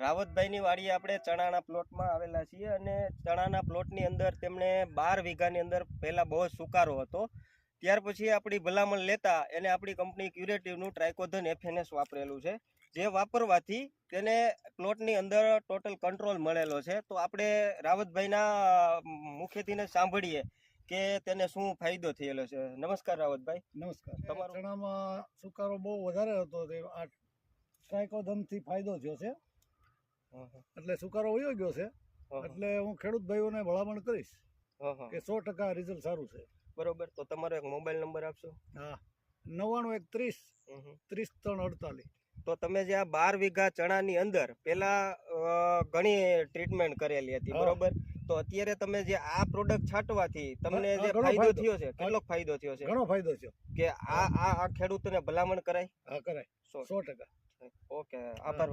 રાવતભાઈની વાડીએ આપણે ચણાના પ્લોટમાં આવેલા છીએ અને ચણાના પ્લોટની અંદર તેમણે બાર વીઘાની અંદર પહેલા બહુ જ સુકારો હતો. ત્યાર પછી આપણી ભલામણ લેતા એને આપણી કંપની ક્યુરેટિવનું ટ્રાઇકોધન એફએનએસ વાપરેલું છે. જે વાપરવાથી તેને પ્લોટની અંદર ટોટલ કંટ્રોલ મળેલો છે. તો આપણે રાવતભાઈના મુખેથીને સાંભળીએ કે તેને શું ફાયદો થયેલો છે. નમસ્કાર રાવતભાઈ. નમસ્કાર. તમારો- ચણામાં સુકારો બહુ વધારે હતો તે આ ટ્રાયકોધનથી ફાયદો થયો છે. એટલે સુકારો વયો ગયો છે. એટલે હું ખેડૂત ભાઈઓને ભલામણ કરીશ. કે સો ટકા રિઝલ્ટ સારું છે. બરોબર તો તમારો એક મોબાઈલ નંબર આપશો? હા. નવ્વાણું એક ત્રીસ. ત્રીસ ત્રણ અડતાલીસ. તો તમે જે આ બાર વીઘા ચણાની અંદર પેલા ઘણી ટ્રીટમેન્ટ કરેલી હતી બરોબર? તો અત્યારે તમે જે આ પ્રોડક્ટ છાંટવાથી તમને જે ફાયદો. થયો છે? કેટલો ફાયદો થયો છે? ઘણો ફાયદો થયો. કે આ આ આ ખેડૂતોને ભલામણ કરાય? હા કરાય. સો ટકા. ઓકે આભાર.